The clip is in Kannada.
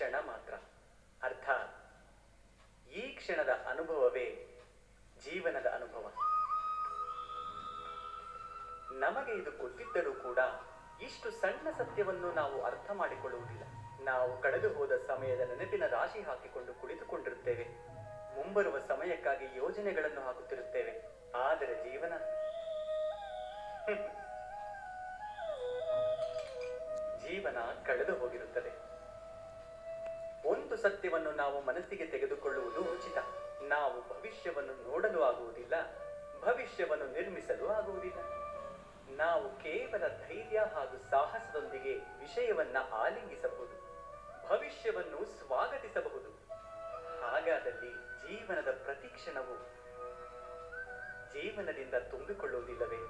ಕ್ಷಣ ಮಾತ್ರ. ಅರ್ಥಾತ್ ಈ ಕ್ಷಣದ ಅನುಭವವೇ ಜೀವನದ ಅನುಭವ. ನಮಗೆ ಇದು ಗೊತ್ತಿದ್ದರೂ ಕೂಡ ಇಷ್ಟು ಸಣ್ಣ ಸತ್ಯವನ್ನು ನಾವು ಅರ್ಥ ಮಾಡಿಕೊಳ್ಳುವುದಿಲ್ಲ. ನಾವು ಕಳೆದು ಹೋದ ಸಮಯದ ನೆನಪಿನ ರಾಶಿ ಹಾಕಿಕೊಂಡು ಕುಳಿತುಕೊಂಡಿರುತ್ತೇವೆ. ಮುಂಬರುವ ಸಮಯಕ್ಕಾಗಿ ಯೋಜನೆಗಳನ್ನು ಹಾಕುತ್ತಿರುತ್ತೇವೆ. ಆದರೆ ಜೀವನ? ಜೀವನ ಕಳೆದು ಹೋಗಿರುತ್ತದೆ. ಒಂದು ಸತ್ಯವನ್ನು ನಾವು ಮನಸ್ಸಿಗೆ ತೆಗೆದುಕೊಳ್ಳುವುದು ಉಚಿತ. ನಾವು ಭವಿಷ್ಯವನ್ನು ನೋಡಲು ಆಗುವುದಿಲ್ಲ, ಭವಿಷ್ಯವನ್ನು ನಿರ್ಮಿಸಲು ಆಗುವುದಿಲ್ಲ. ನಾವು ಕೇವಲ ಧೈರ್ಯ ಹಾಗೂ ಸಾಹಸದೊಂದಿಗೆ ವಿಷಯವನ್ನ ಆಲಿಂಗಿಸಬಹುದು, ಭವಿಷ್ಯವನ್ನು ಸ್ವಾಗತಿಸಬಹುದು. ಹಾಗಾದಲ್ಲಿ ಜೀವನದ ಪ್ರತಿಕ್ಷಣವು ಜೀವನದಿಂದ ತುಂಬಿಕೊಳ್ಳುವುದಿಲ್ಲವೇ?